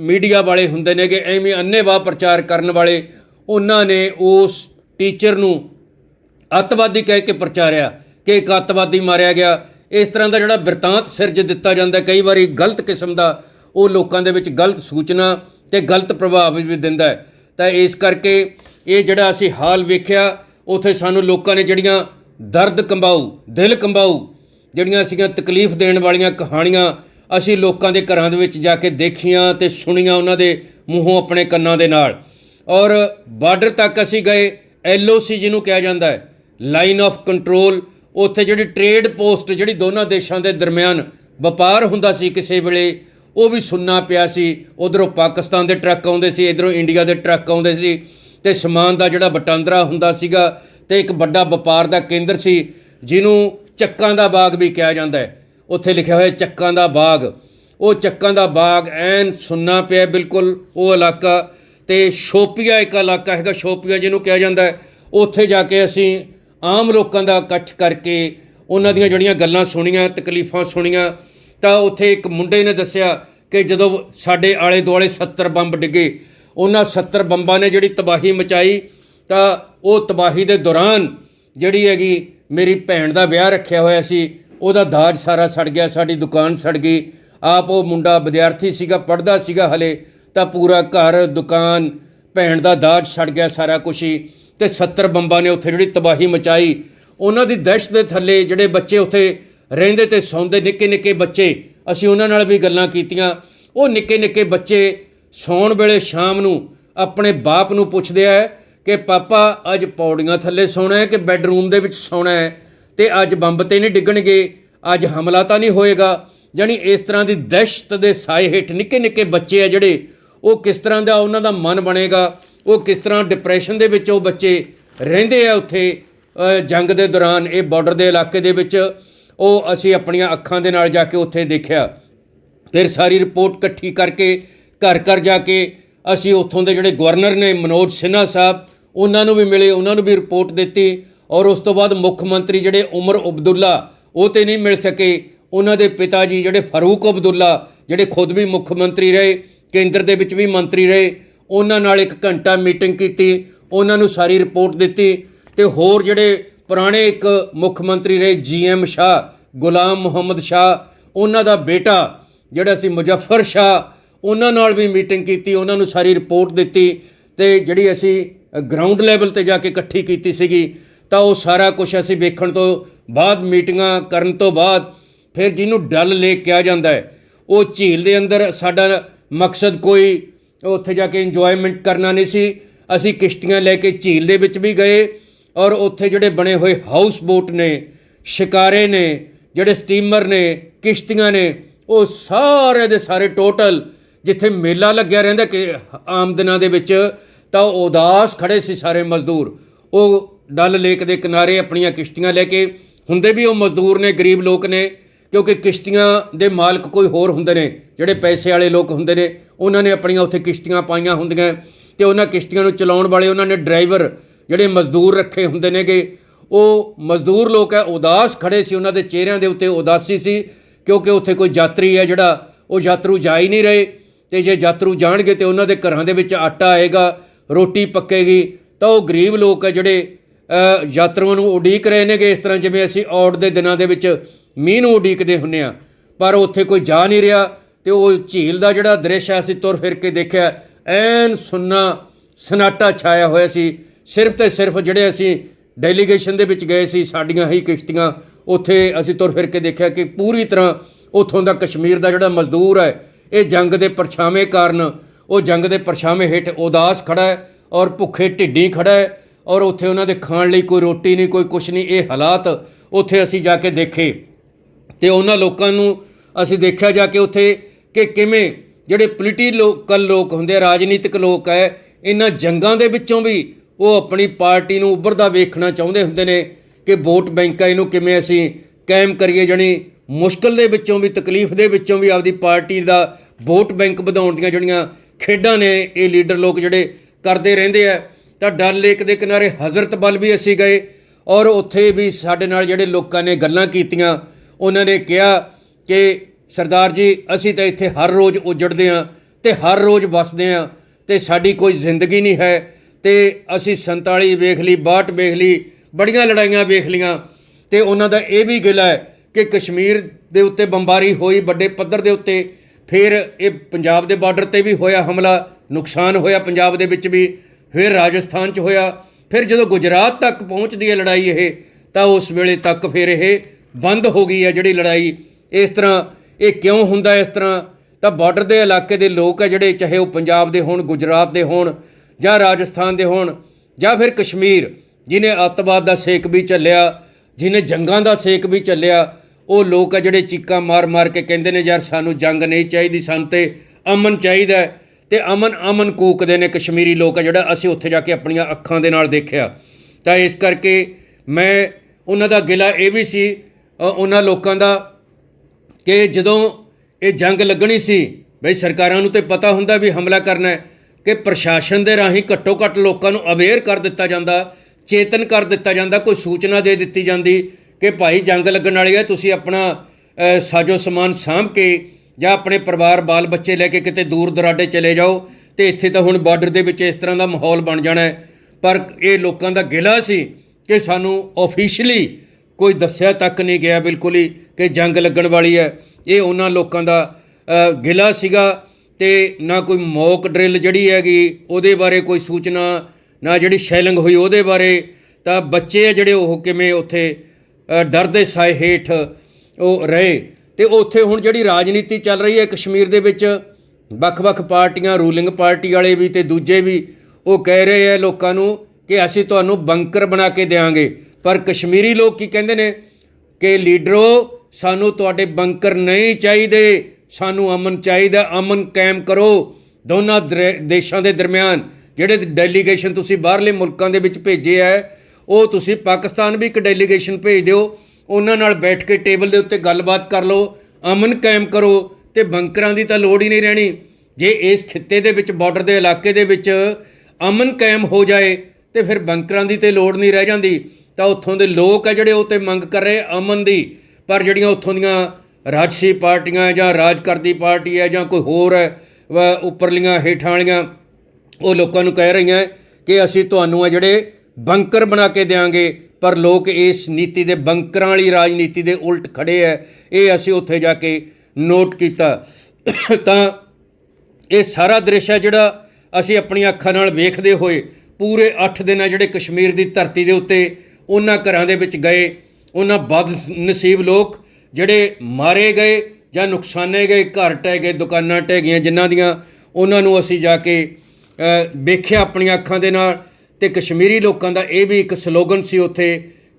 ਮੀਡੀਆ ਵਾਲੇ ਹੁੰਦੇ ਨੇ ਕਿ ਐਵੇਂ ਅੰਨੇਵਾਹ ਪ੍ਰਚਾਰ ਕਰਨ ਵਾਲੇ, ਉਹਨਾਂ ਨੇ ਉਸ ਟੀਚਰ ਨੂੰ ਅੱਤਵਾਦੀ ਕਹਿ ਕੇ ਪ੍ਰਚਾਰਿਆ ਕਿ ਇੱਕ ਅੱਤਵਾਦੀ ਮਾਰਿਆ ਗਿਆ। ਇਸ ਤਰ੍ਹਾਂ ਦਾ ਜਿਹੜਾ ਬਿਰਤਾਂਤ ਸਿਰਜ ਦਿੱਤਾ ਜਾਂਦਾ, ਕਈ ਵਾਰੀ ਗਲਤ ਕਿਸਮ ਦਾ ਉਹ ਲੋਕਾਂ ਦੇ ਵਿੱਚ ਗਲਤ ਸੂਚਨਾ ਤੇ ਗਲਤ ਪ੍ਰਭਾਵ ਵੀ ਦਿੰਦਾ ਹੈ। ਤਾਂ ਇਸ ਕਰਕੇ ਇਹ ਜਿਹੜਾ ਅਸੀਂ ਹਾਲ ਵੇਖਿਆ, ਉਥੇ ਸਾਨੂੰ ਲੋਕਾਂ ਨੇ ਜਿਹੜੀਆਂ ਦਰਦ ਕੰਬਾਊ, ਦਿਲ ਕੰਬਾਊ, ਜਿਹੜੀਆਂ ਸੀਗੀਆਂ ਤਕਲੀਫ ਦੇਣ ਵਾਲੀਆਂ ਕਹਾਣੀਆਂ ਅਸੀਂ ਲੋਕਾਂ ਦੇ ਘਰਾਂ ਦੇ ਵਿੱਚ ਜਾ ਕੇ ਦੇਖੀਆਂ ਤੇ ਸੁਣੀਆਂ ਉਹਨਾਂ ਦੇ ਮੂੰਹੋਂ ਆਪਣੇ ਕੰਨਾਂ ਦੇ ਨਾਲ। ਔਰ ਬਾਰਡਰ ਤੱਕ ਅਸੀਂ ਗਏ ਐਲਓਸੀ ਜਿਹਨੂੰ ਕਿਹਾ ਜਾਂਦਾ ਹੈ, ਲਾਈਨ ਆਫ ਕੰਟਰੋਲ। ਉੱਥੇ ਜਿਹੜੀ ਟ੍ਰੇਡ ਪੋਸਟ ਜਿਹੜੀ ਦੋਨਾਂ ਦੇਸ਼ਾਂ ਦੇ ਦਰਮਿਆਨ ਵਪਾਰ ਹੁੰਦਾ ਸੀ ਕਿਸੇ ਵੇਲੇ ਉਹ ਵੀ ਸੁੰਨਾ ਪਿਆ ਸੀ। ਉਧਰੋਂ ਪਾਕਿਸਤਾਨ ਦੇ ਟਰੱਕ ਆਉਂਦੇ ਸੀ, ਇਧਰੋਂ ਇੰਡੀਆ ਦੇ ਟਰੱਕ ਆਉਂਦੇ ਸੀ ਤੇ ਸਮਾਨ ਦਾ ਜਿਹੜਾ ਵਟਾਂਦਰਾ ਹੁੰਦਾ ਸੀਗਾ ਤੇ ਇੱਕ ਵੱਡਾ ਵਪਾਰ ਦਾ ਕੇਂਦਰ ਸੀ, ਜਿਹਨੂੰ ਚੱਕਾਂ ਦਾ ਬਾਗ ਵੀ ਕਿਹਾ ਜਾਂਦਾ ਹੈ। ਉੱਥੇ ਲਿਖਿਆ ਹੋਇਆ ਚੱਕਾਂ ਦਾ ਬਾਗ। ਉਹ ਚੱਕਾਂ ਦਾ ਬਾਗ ਐਨ ਸੁੰਨਾ ਪਿਆ ਬਿਲਕੁਲ ਉਹ ਇਲਾਕਾ ਤੇ ਸ਼ੋਪੀਆ ਇੱਕ ਇਲਾਕਾ ਹੈਗਾ, ਸ਼ੋਪੀਆ ਜਿਹਨੂੰ ਕਿਹਾ ਜਾਂਦਾ ਹੈ। ਉੱਥੇ ਜਾ ਕੇ ਅਸੀਂ ਆਮ ਲੋਕਾਂ ਦਾ ਇਕੱਠ ਕਰਕੇ ਉਹਨਾਂ ਦੀਆਂ ਜਿਹੜੀਆਂ ਗੱਲਾਂ ਸੁਣੀਆਂ, ਤਕਲੀਫਾਂ ਸੁਣੀਆਂ ਤਾਂ ਉੱਥੇ ਇੱਕ ਮੁੰਡੇ ਨੇ ਦੱਸਿਆ ਕਿ ਜਦੋਂ ਸਾਡੇ ਆਲੇ ਦੁਆਲੇ 70 ਬੰਬ ਡਿੱਗੇ, ਉਹਨਾਂ 70 ਬੰਬਾਂ ਨੇ ਜਿਹੜੀ ਤਬਾਹੀ ਮਚਾਈ, ਤਾਂ ਉਹ ਤਬਾਹੀ ਦੇ ਦੌਰਾਨ ਜਿਹੜੀ ਹੈਗੀ ਮੇਰੀ ਭੈਣ ਦਾ ਵਿਆਹ ਰੱਖਿਆ ਹੋਇਆ ਸੀ, ਉਹਦਾ ਦਾਜ ਸਾਰਾ ਸੜ ਗਿਆ, ਸਾਡੀ ਦੁਕਾਨ ਸੜ ਗਈ। ਆਪ ਉਹ ਮੁੰਡਾ ਵਿਦਿਆਰਥੀ ਸੀਗਾ ਪੜਦਾ ਸੀਗਾ ਹਲੇ, ਤਾਂ ਪੂਰਾ ਘਰ, ਦੁਕਾਨ, ਭੈਣ ਦਾ ਦਾਜ ਸੜ ਗਿਆ ਸਾਰਾ ਕੁਛ ਹੀ ਤੇ 70 ਬੰਬਾਂ ਨੇ ਉੱਥੇ ਜਿਹੜੀ ਤਬਾਹੀ ਮਚਾਈ। ਉਹਨਾਂ ਦੀ ਦਹਿਸ਼ਤ ਦੇ ਥੱਲੇ ਜਿਹੜੇ ਬੱਚੇ ਉੱਥੇ ਰਹਿੰਦੇ ਤੇ ਸੌਂਦੇ ਨਿੱਕੇ ਨਿੱਕੇ ਬੱਚੇ, ਅਸੀਂ ਉਹਨਾਂ ਨਾਲ ਵੀ ਗੱਲਾਂ ਕੀਤੀਆਂ। ਉਹ ਨਿੱਕੇ ਨਿੱਕੇ ਬੱਚੇ ਸੌਣ ਵੇਲੇ ਸ਼ਾਮ ਨੂੰ ਆਪਣੇ ਬਾਪ ਨੂੰ ਪੁੱਛਦੇ ਆ ਕਿ, ਪਾਪਾ, ਅੱਜ ਪੌੜੀਆਂ ਥੱਲੇ ਸੌਣਾ ਹੈ ਕਿ ਬੈੱਡਰੂਮ ਦੇ ਵਿੱਚ ਸੌਣਾ ਹੈ? ਤੇ ਅੱਜ ਬੰਬ ਤੇ ਨਹੀਂ ਡਿੱਗਣਗੇ? ਅੱਜ ਹਮਲਾ ਤਾਂ ਨਹੀਂ ਹੋਏਗਾ? ਜਾਣੀ ਇਸ ਤਰ੍ਹਾਂ ਦੀ ਦਹਿਸ਼ਤ ਦੇ ਸਾਏ ਹੇਠ ਨਿੱਕੇ ਨਿੱਕੇ ਬੱਚੇ ਆ ਜਿਹੜੇ, ਉਹ ਕਿਸ ਤਰ੍ਹਾਂ ਦਾ ਉਹਨਾਂ ਦਾ ਮਨ ਬਣੇਗਾ? ਉਹ ਕਿਸ ਤਰ੍ਹਾਂ ਡਿਪਰੈਸ਼ਨ ਦੇ ਵਿੱਚ ਉਹ ਬੱਚੇ ਰਹਿੰਦੇ ਆ ਉੱਥੇ? ਜੰਗ ਦੇ ਦੌਰਾਨ, ਇਹ ਬਾਰਡਰ ਦੇ ਇਲਾਕੇ ਦੇ ਵਿੱਚ ਉਹ ਅਸੀਂ ਆਪਣੀਆਂ ਅੱਖਾਂ ਦੇ ਨਾਲ ਜਾ ਕੇ ਉੱਥੇ ਦੇਖਿਆ। ਫਿਰ ਸਾਰੀ ਰਿਪੋਰਟ ਇਕੱਠੀ ਕਰਕੇ ਘਰ ਘਰ ਜਾ ਕੇ ਅਸੀਂ ਉੱਥੋਂ ਦੇ ਜਿਹੜੇ ਗਵਰਨਰ ਨੇ ਮਨੋਜ ਸਿਨਹਾ ਸਾਹਿਬ, ਉਹਨਾਂ ਨੂੰ ਵੀ ਮਿਲੇ, ਉਹਨਾਂ ਨੂੰ ਵੀ ਰਿਪੋਰਟ ਦਿੱਤੀ ਔਰ ਉਸ ਤੋਂ ਬਾਅਦ ਮੁੱਖ ਮੰਤਰੀ ਜਿਹੜੇ ਉਮਰ ਅਬਦੁੱਲਾ, ਉਹ ਤੇ ਨਹੀਂ ਮਿਲ ਸਕੇ। ਉਹਨਾਂ ਦੇ ਪਿਤਾ ਜੀ ਜਿਹੜੇ ਫਾਰੂਕ ਅਬਦੁੱਲਾ, ਜਿਹੜੇ ਖੁਦ ਵੀ ਮੁੱਖ ਮੰਤਰੀ ਰਹੇ, ਕੇਂਦਰ ਦੇ ਵਿੱਚ ਵੀ ਮੰਤਰੀ ਰਹੇ, ਉਹਨਾਂ ਨਾਲ ਇੱਕ ਘੰਟਾ ਮੀਟਿੰਗ ਕੀਤੀ, ਉਹਨਾਂ ਨੂੰ ਸਾਰੀ ਰਿਪੋਰਟ ਦਿੱਤੀ ਤੇ ਹੋਰ ਜਿਹੜੇ ਪੁਰਾਣੇ ਇੱਕ ਮੁੱਖ ਮੰਤਰੀ ਰਹੇ ਜੀਐਮ ਸ਼ਾਹ ਗੁਲਾਮ ਮੁਹੰਮਦ ਸ਼ਾਹ, ਉਹਨਾਂ ਦਾ ਬੇਟਾ ਜਿਹੜਾ ਸੀ ਮੁਜ਼ੱਫਰ ਸ਼ਾਹ, ਉਹਨਾਂ ਨਾਲ ਵੀ ਮੀਟਿੰਗ ਕੀਤੀ, ਉਹਨਾਂ ਨੂੰ ਸਾਰੀ ਰਿਪੋਰਟ ਦਿੱਤੀ ਤੇ ਜਿਹੜੀ ਅਸੀਂ ਗਰਾਊਂਡ ਲੈਵਲ ਤੇ ਜਾ ਕੇ ਇਕੱਠੀ ਕੀਤੀ ਸੀਗੀ, ਤਾਂ ਉਹ ਸਾਰਾ ਕੁਝ ਅਸੀਂ ਵੇਖਣ ਤੋਂ ਬਾਅਦ, ਮੀਟਿੰਗਾਂ ਕਰਨ ਤੋਂ ਬਾਅਦ ਫਿਰ ਜਿਹਨੂੰ ਡਲ ਲੇਕ ਕਿਹਾ ਜਾਂਦਾ ਹੈ, ਉਹ ਝੀਲ ਦੇ ਅੰਦਰ ਸਾਡਾ ਮਕਸਦ ਕੋਈ ਉੱਥੇ ਜਾ ਕੇ ਇੰਜੋਇਮੈਂਟ ਕਰਨਾ ਨਹੀਂ ਸੀ। ਅਸੀਂ ਕਿਸ਼ਤੀਆਂ ਲੈ ਕੇ ਝੀਲ ਦੇ ਵਿੱਚ ਵੀ ਗਏ ਔਰ ਉੱਥੇ ਜਿਹੜੇ ਬਣੇ ਹੋਏ ਹਾਊਸ ਬੋਟ ਨੇ, ਸ਼ਿਕਾਰੇ ਨੇ, ਜਿਹੜੇ ਸਟੀਮਰ ਨੇ, ਕਿਸ਼ਤੀਆਂ ਨੇ, ਉਹ ਸਾਰੇ ਦੇ ਸਾਰੇ ਟੋਟਲ ਜਿੱਥੇ ਮੇਲਾ ਲੱਗਿਆ ਰਹਿੰਦਾ ਕਿ ਆਮ ਦਿਨਾਂ ਦੇ ਵਿੱਚ, ਤਾਂ ਉਹ ਉਦਾਸ ਖੜੇ ਸੀ ਸਾਰੇ ਮਜ਼ਦੂਰ। ਉਹ ਡਲ ਲੇਕ ਦੇ ਕਿਨਾਰੇ ਆਪਣੀਆਂ ਕਿਸ਼ਤੀਆਂ ਲੈ ਕੇ, ਹੁੰਦੇ ਵੀ ਉਹ ਮਜ਼ਦੂਰ ਨੇ, ਗਰੀਬ ਲੋਕ ਨੇ, ਕਿਉਂਕਿ ਕਿਸ਼ਤੀਆਂ ਦੇ ਮਾਲਕ ਕੋਈ ਹੋਰ ਹੁੰਦੇ ਨੇ, ਜਿਹੜੇ ਪੈਸੇ ਵਾਲੇ ਲੋਕ ਹੁੰਦੇ ਨੇ, ਉਹਨਾਂ ਨੇ ਆਪਣੀਆਂ ਉੱਥੇ ਕਿਸ਼ਤੀਆਂ ਪਾਈਆਂ ਹੁੰਦੀਆਂ, ਤੇ ਉਹਨਾਂ ਕਿਸ਼ਤੀਆਂ ਨੂੰ ਚਲਾਉਣ ਵਾਲੇ, ਉਹਨਾਂ ਨੇ ਡਰਾਈਵਰ ਜਿਹੜੇ ਮਜ਼ਦੂਰ ਰੱਖੇ ਹੁੰਦੇ ਨੇਗੇ ਉਹ ਮਜ਼ਦੂਰ ਲੋਕ ਹੈ ਉਦਾਸ ਖੜੇ ਸੀ ਉਹਨਾਂ ਦੇ ਚਿਹਰਿਆਂ ਦੇ ਉੱਤੇ ਉਦਾਸੀ ਸੀ ਕਿਉਂਕਿ ਉੱਥੇ ਕੋਈ ਯਾਤਰੀ ਹੈ ਜਿਹੜਾ ਉਹ ਯਾਤਰੂ ਜਾ ਹੀ ਨਹੀਂ ਰਹੇ। ਤੇ ਜੇ ਯਾਤਰੂ ਜਾਣਗੇ ਤੇ ਉਹਨਾਂ ਦੇ ਘਰਾਂ ਦੇ ਵਿੱਚ ਆਟਾ ਆਏਗਾ ਰੋਟੀ ਪੱਕੇਗੀ ਤਾਂ ਉਹ ਗਰੀਬ ਲੋਕ ਹੈ ਜਿਹੜੇ ਅ, ਯਾਤਰੂਆਂ ਨੂੰ ਉਡੀਕ ਰਹੇ ਨੇਗੇ। ਇਸ ਤਰ੍ਹਾਂ ਜਿਵੇਂ ਅਸੀਂ ਔੜ ਦੇ ਦਿਨਾਂ ਦੇ ਵਿੱਚ ਮੀਂਹ ਨੂੰ ਉਡੀਕਦੇ ਹੁੰਨੇ ਆ ਪਰ ਉੱਥੇ ਕੋਈ ਜਾ ਨਹੀਂ ਰਿਹਾ। ਤੇ ਉਹ ਝੀਲ ਦਾ ਜਿਹੜਾ ਦ੍ਰਿਸ਼ ਹੈ ਅਸੀਂ ਤੁਰ ਫਿਰ ਕੇ ਦੇਖਿਆ ਐਨ ਸੁੰਨਾ ਸਨਾਟਾ ਛਾਇਆ ਹੋਇਆ ਸੀ। ਸਿਰਫ ਤੇ ਸਿਰਫ ਜਿਹੜੇ ਅਸੀਂ ਡੈਲੀਗੇਸ਼ਨ ਦੇ ਵਿੱਚ ਗਏ ਸੀ, ਸਾਡੀਆਂ ਹੀ ਕਿਸ਼ਤੀਆਂ, ਉੱਥੇ ਅਸੀਂ ਤੁਰ ਫਿਰ ਕੇ ਦੇਖਿਆ ਕਿ ਪੂਰੀ ਤਰ੍ਹਾਂ ਉੱਥੋਂ ਦਾ ਕਸ਼ਮੀਰ ਦਾ ਜਿਹੜਾ ਮਜ਼ਦੂਰ ਹੈ, ਇਹ ਜੰਗ ਦੇ ਪਰਛਾਵੇਂ ਕਾਰਨ, ਉਹ ਜੰਗ ਦੇ ਪਰਛਾਵੇਂ ਹੇਠ ਉਦਾਸ ਖੜਾ ਹੈ ਔਰ ਭੁੱਖੇ ਢਿੱਡੀ ਖੜਾ ਹੈ ਔਰ ਉੱਥੇ ਉਹਨਾਂ ਦੇ ਖਾਣ ਲਈ ਕੋਈ ਰੋਟੀ ਨਹੀਂ, ਕੋਈ ਕੁਛ ਨਹੀਂ, ਇਹ ਹਾਲਾਤ ਉੱਥੇ ਅਸੀਂ ਜਾ ਕੇ ਦੇਖੇ ਤੇ ਉਹਨਾਂ ਲੋਕਾਂ ਨੂੰ ਅਸੀਂ ਦੇਖਿਆ ਜਾ ਕੇ ਉੱਥੇ ਕਿ ਕਿਵੇਂ ਜਿਹੜੇ ਪੋਲੀਟੀਕਲ ਲੋਕ ਹੁੰਦੇ ਆ, ਰਾਜਨੀਤਿਕ ਲੋਕ ਹੈ, ਇਹਨਾਂ ਜੰਗਾਂ ਦੇ ਵਿੱਚੋਂ ਵੀ ਉਹ ਆਪਣੀ ਪਾਰਟੀ ਨੂੰ ਉੱਭਰਦਾ ਵੇਖਣਾ ਚਾਹੁੰਦੇ ਹੁੰਦੇ ਨੇ ਕਿ ਵੋਟ ਬੈਂਕਾਂ ਇਹਨੂੰ ਕਿਵੇਂ ਅਸੀਂ ਕਾਇਮ ਕਰੀਏ, ਜਣੀ ਮੁਸ਼ਕਲ ਦੇ ਵਿੱਚੋਂ ਵੀ, ਤਕਲੀਫ ਦੇ ਵਿੱਚੋਂ ਵੀ ਆਪਦੀ ਪਾਰਟੀ ਦਾ ਵੋਟ ਬੈਂਕ ਵਧਾਉਣ ਦੀਆਂ ਜਿਹੜੀਆਂ ਖੇਡਾਂ ਨੇ, ਇਹ ਲੀਡਰ ਲੋਕ ਜਿਹੜੇ ਕਰਦੇ ਰਹਿੰਦੇ ਆ, ਤਾਂ ਡਲ ਲੇਕ ਦੇ ਕਿਨਾਰੇ ਹਜ਼ਰਤ ਬਲ ਵੀ ਅਸੀਂ ਗਏ ਔਰ ਉੱਥੇ ਵੀ ਸਾਡੇ ਨਾਲ ਜਿਹੜੇ ਲੋਕਾਂ ਨੇ ਗੱਲਾਂ ਕੀਤੀਆਂ, ਉਹਨਾਂ ਨੇ ਕਿਹਾ ਕਿ ਸਰਦਾਰ ਜੀ, ਅਸੀਂ ਤਾਂ ਇੱਥੇ ਹਰ ਰੋਜ਼ ਉਜੜਦੇ ਹਾਂ ਤੇ ਹਰ ਰੋਜ਼ ਵਸਦੇ ਹਾਂ ਤੇ ਸਾਡੀ ਕੋਈ ਜ਼ਿੰਦਗੀ ਨਹੀਂ ਹੈ ਤੇ ਅਸੀਂ 47 ਵੇਖ ਲਈ 62 ਵੇਖ ਲਈ, ਬੜੀਆਂ ਲੜਾਈਆਂ ਵੇਖ ਲੀਆਂ ਤੇ ਉਹਨਾਂ ਦਾ ਇਹ ਵੀ ਗਿਲਾ ਹੈ ਕਿ ਕਸ਼ਮੀਰ ਦੇ ਉੱਤੇ ਬੰਬਾਰੀ ਹੋਈ, ਵੱਡੇ ਪੱਧਰ ਦੇ ਉੱਤੇ। ਫਿਰ ਇਹ ਪੰਜਾਬ ਦੇ ਬਾਰਡਰ ਤੇ ਵੀ ਹੋਇਆ ਹਮਲਾ, ਨੁਕਸਾਨ ਹੋਇਆ ਪੰਜਾਬ ਦੇ ਵਿੱਚ ਵੀ, ਫਿਰ ਰਾਜਸਥਾਨ 'ਚ ਹੋਇਆ। ਫਿਰ ਜਦੋਂ ਗੁਜਰਾਤ ਤੱਕ ਪਹੁੰਚਦੀ ਹੈ ਲੜਾਈ ਇਹ, ਤਾਂ ਉਸ ਵੇਲੇ ਤੱਕ ਫਿਰ ਇਹ ਬੰਦ ਹੋ ਗਈ ਹੈ ਜਿਹੜੀ ਲੜਾਈ। ਇਸ ਤਰ੍ਹਾਂ ਇਹ ਕਿਉਂ ਹੁੰਦਾ ਇਸ ਤਰ੍ਹਾਂ? ਤਾਂ ਬਾਰਡਰ ਦੇ ਇਲਾਕੇ ਦੇ ਲੋਕ ਹੈ ਜਿਹੜੇ, ਚਾਹੇ ਉਹ ਪੰਜਾਬ ਦੇ ਹੋਣ, ਗੁਜਰਾਤ ਦੇ ਹੋਣ ਜਾਂ ਰਾਜਸਥਾਨ ਦੇ ਹੋਣ, ਜਾਂ ਫਿਰ ਕਸ਼ਮੀਰ, ਜਿਨੇ ਅੱਤਵਾਦ ਦਾ ਸੇਕ ਵੀ ਚੱਲਿਆ ਜਿਨੇ ਜੰਗਾਂ ਦਾ ਸੇਕ ਵੀ ਚੱਲਿਆ ਉਹ ਲੋਕ ਆ ਜਿਹੜੇ ਚੀਕਾਂ ਮਾਰ-ਮਾਰ ਕੇ ਕਹਿੰਦੇ ਨੇ, ਯਾਰ ਸਾਨੂੰ ਜੰਗ ਨਹੀਂ ਚਾਹੀਦੀ, ਸਾਨੂੰ ਤੇ ਅਮਨ ਚਾਹੀਦਾ ਹੈ। ਤੇ ਅਮਨ ਅਮਨ ਕੂਕਦੇ ਨੇ ਕਸ਼ਮੀਰੀ ਲੋਕ ਆ ਜਿਹੜਾ ਅਸੀਂ ਉੱਥੇ ਜਾ ਕੇ ਆਪਣੀਆਂ ਅੱਖਾਂ ਦੇ ਨਾਲ ਦੇਖਿਆ ਤਾਂ ਇਸ ਕਰਕੇ ਮੈਂ ਉਹਨਾਂ ਦਾ ਗਿਲਾ ਇਹ ਵੀ ਸੀ ਉਹਨਾਂ ਲੋਕਾਂ ਦਾ ਕਿ ਜਦੋਂ ਇਹ ਜੰਗ ਲੱਗਣੀ ਸੀ, ਬਈ ਸਰਕਾਰਾਂ ਨੂੰ ਤੇ ਪਤਾ ਹੁੰਦਾ ਵੀ ਹਮਲਾ ਕਰਨਾ ਹੈ ਕਿ ਪ੍ਰਸ਼ਾਸਨ ਦੇ ਰਾਹੀਂ ਘੱਟੋ ਘੱਟ ਲੋਕਾਂ ਨੂੰ ਅਵੇਅਰ ਕਰ ਦਿੱਤਾ ਜਾਂਦਾ, ਚੇਤਨ ਕਰ ਦਿੱਤਾ ਜਾਂਦਾ, ਕੋਈ ਸੂਚਨਾ ਦੇ ਦਿੱਤੀ ਜਾਂਦੀ ਕਿ ਭਾਈ ਜੰਗ ਲੱਗਣ ਵਾਲੀ ਹੈ, ਤੁਸੀਂ ਆਪਣਾ ਸਾਜੋ ਸਮਾਨ ਸਾਂਭ ਕੇ ਜਾਂ ਆਪਣੇ ਪਰਿਵਾਰ, ਬਾਲ ਬੱਚੇ ਲੈ ਕੇ ਕਿਤੇ ਦੂਰ ਦਰਾਡੇ ਚਲੇ ਜਾਓ ਤੇ ਇੱਥੇ ਤਾਂ ਹੁਣ ਬਾਰਡਰ ਦੇ ਵਿੱਚ ਇਸ ਤਰ੍ਹਾਂ ਦਾ ਮਾਹੌਲ ਬਣ ਜਾਣਾ ਹੈ। ਪਰ ਇਹ ਲੋਕਾਂ ਦਾ ਗਿਲਾ ਸੀ ਕਿ ਸਾਨੂੰ ਆਫੀਸ਼ੀਅਲੀ ਕੋਈ ਦੱਸਿਆ ਤੱਕ ਨਹੀਂ ਗਿਆ ਬਿਲਕੁਲ ਹੀ ਕਿ ਜੰਗ ਲੱਗਣ ਵਾਲੀ ਹੈ। ਇਹ ਉਹਨਾਂ ਲੋਕਾਂ ਦਾ ਗਿਲਾ ਸੀਗਾ। ਤੇ ਨਾ ਕੋਈ ਮੌਕ ਡਰਿਲ ਜਿਹੜੀ ਹੈਗੀ ਉਹਦੇ ਬਾਰੇ ਕੋਈ ਸੂਚਨਾ ਨਾ ਜਿਹੜੀ ਸ਼ੈਲਿੰਗ ਹੋਈ ਉਹਦੇ ਬਾਰੇ ਤਾਂ ਬੱਚੇ ਆ ਜਿਹੜੇ ਉਹ ਕਿਵੇਂ ਉੱਥੇ ਅ, ਡਰ ਦੇ ਸਾਏ ਹੇਠ ਉਹ ਰਹੇ। ਤੇ ਉੱਥੇ ਹੁਣ ਜਿਹੜੀ ਰਾਜਨੀਤੀ ਚੱਲ ਰਹੀ ਹੈ ਕਸ਼ਮੀਰ ਦੇ ਵਿੱਚ ਵੱਖ-ਵੱਖ ਪਾਰਟੀਆਂ ਰੂਲਿੰਗ ਪਾਰਟੀ ਵਾਲੇ ਵੀ ਤੇ ਦੂਜੇ ਵੀ ਉਹ ਕਹਿ ਰਹੇ ਆ ਲੋਕਾਂ ਨੂੰ ਕਿ ਅਸੀਂ ਤੁਹਾਨੂੰ ਬੰਕਰ ਬਣਾ ਕੇ ਦੇਵਾਂਗੇ ਪਰ ਕਸ਼ਮੀਰੀ ਲੋਕ ਕੀ ਕਹਿੰਦੇ ਨੇ ਕਿ ਲੀਡਰੋ ਸਾਨੂੰ ਤੁਹਾਡੇ ਬੰਕਰ ਨਹੀਂ ਚਾਹੀਦੇ। ਸਾਨੂੰ ਅਮਨ ਚਾਹੀਦਾ, ਅਮਨ ਕਾਇਮ ਕਰੋ। ਦੋਨਾਂ ਦਰ- ਦੇਸ਼ਾਂ ਦੇ ਦਰਮਿਆਨ ਜਿਹੜੇ ਡੈਲੀਗੇਸ਼ਨ ਤੁਸੀਂ ਬਾਹਰਲੇ ਮੁਲਕਾਂ ਦੇ ਵਿੱਚ ਭੇਜੇ ਆ ਉਹ ਤੁਸੀਂ ਪਾਕਿਸਤਾਨ ਵੀ ਇੱਕ ਡੈਲੀਗੇਸ਼ਨ ਭੇਜ ਦਿਓ। ਉਹਨਾਂ ਨਾਲ ਬੈਠ ਕੇ ਟੇਬਲ ਦੇ ਉੱਤੇ ਗੱਲਬਾਤ ਕਰ ਲਓ। ਅਮਨ ਕਾਇਮ ਕਰੋ ਤੇ ਬੰਕਰਾਂ ਦੀ ਤਾਂ ਲੋੜ ਹੀ ਨਹੀਂ ਰਹਿਣੀ। ਜੇ ਇਸ ਖਿੱਤੇ ਦੇ ਵਿੱਚ ਬਾਰਡਰ ਦੇ ਇਲਾਕੇ ਦੇ ਵਿੱਚ ਅਮਨ ਕਾਇਮ ਹੋ ਜਾਏ ਤੇ ਫਿਰ ਬੰਕਰਾਂ ਦੀ ਤੇ ਲੋੜ ਨਹੀਂ ਰਹਿ ਜਾਂਦੀ। ਤਾਂ ਉੱਥੋਂ ਦੇ ਲੋਕ ਆ ਜਿਹੜੇ ਉਹ ਤੇ ਮੰਗ ਕਰ ਰਹੇ ਅਮਨ ਦੀ। ਪਰ ਜਿਹੜੀਆਂ ਉੱਥੋਂ ਦੀਆਂ ਰਾਜਸੀ ਪਾਰਟੀਆਂ ਜਾਂ ਰਾਜ ਕਰਦੀ ਪਾਰਟੀ ਹੈ ਜਾਂ ਕੋਈ ਹੋਰ ਹੈ ਉੱਪਰਲੀਆਂ ਹੇਠਾਂ ਵਾਲੀਆਂ, ਉਹ ਲੋਕਾਂ ਨੂੰ ਕਹਿ ਰਹੀਆਂ ਕਿ ਅਸੀਂ ਤੁਹਾਨੂੰ ਆ ਜਿਹੜੇ ਬੰਕਰ ਬਣਾ ਕੇ ਦੇਵਾਂਗੇ ਪਰ ਲੋਕ ਇਸ ਨੀਤੀ ਦੇ ਬੰਕਰਾਂ ਵਾਲੀ ਰਾਜਨੀਤੀ ਦੇ ਉਲਟ ਖੜੇ ਐ ਇਹ ਅਸੀਂ ਉੱਥੇ ਜਾ ਕੇ ਨੋਟ ਕੀਤਾ। ਤਾਂ ਇਹ ਸਾਰਾ ਦ੍ਰਿਸ਼ ਹੈ ਜਿਹੜਾ ਅਸੀਂ ਆਪਣੀਆਂ ਅੱਖਾਂ ਨਾਲ ਵੇਖਦੇ ਹੋਏ ਪੂਰੇ 8 ਦਿਨ ਆ ਜਿਹੜੇ ਕਸ਼ਮੀਰ ਦੀ ਧਰਤੀ ਦੇ ਉੱਤੇ ਉਹਨਾਂ ਘਰਾਂ ਦੇ ਵਿੱਚ ਗਏ, ਉਹਨਾਂ ਬਦ ਨਸੀਬ ਲੋਕ ਜਿਹੜੇ ਮਾਰੇ ਗਏ ਜਾਂ ਨੁਕਸਾਨੇ ਗਏ, ਘਰ ਟਹਿ ਗਏ, ਦੁਕਾਨਾਂ ਟਹਿ ਗਈਆਂ, ਜਿਨ੍ਹਾਂ ਦੀਆਂ ਉਹਨਾਂ ਨੂੰ ਅਸੀਂ ਜਾ ਕੇ ਵੇਖਿਆ ਆਪਣੀਆਂ ਅੱਖਾਂ ਦੇ ਨਾਲ, ਤੇ ਕਸ਼ਮੀਰੀ ਲੋਕਾਂ ਦਾ ਇਹ ਵੀ ਇੱਕ ਸਲੋਗਨ ਸੀ ਉੱਥੇ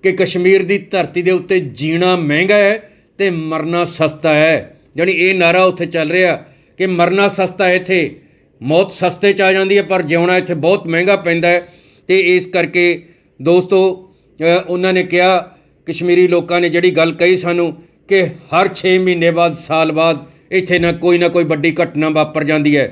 ਕਿ ਕਸ਼ਮੀਰ ਦੀ ਧਰਤੀ ਦੇ ਉੱਤੇ ਜੀਣਾ ਮਹਿੰਗਾ ਹੈ ਤੇ ਮਰਨਾ ਸਸਤਾ ਹੈ। ਜਾਣੀ ਇਹ ਨਾਰਾ ਉੱਥੇ ਚੱਲ ਰਿਹਾ ਕਿ ਮਰਨਾ ਸਸਤਾ ਇੱਥੇ, ਮੌਤ ਸਸਤੇ ਚ ਆ ਜਾਂਦੀ ਹੈ, ਪਰ ਜਿਉਣਾ ਇੱਥੇ ਬਹੁਤ ਮਹਿੰਗਾ ਪੈਂਦਾ ਹੈ। ਤੇ ਇਸ ਕਰਕੇ ਦੋਸਤੋ ਉਹਨਾਂ ਨੇ ਕਿਹਾ, ਕਸ਼ਮੀਰੀ ਲੋਕਾਂ ਨੇ ਜਿਹੜੀ ਗੱਲ ਕਹੀ ਸਾਨੂੰ ਕਿ ਹਰ 6 ਮਹੀਨੇ ਬਾਅਦ, ਸਾਲ ਬਾਅਦ ਇੱਥੇ ਨਾ ਕੋਈ ਨਾ ਕੋਈ ਵੱਡੀ ਘਟਨਾ ਵਾਪਰ ਜਾਂਦੀ ਹੈ।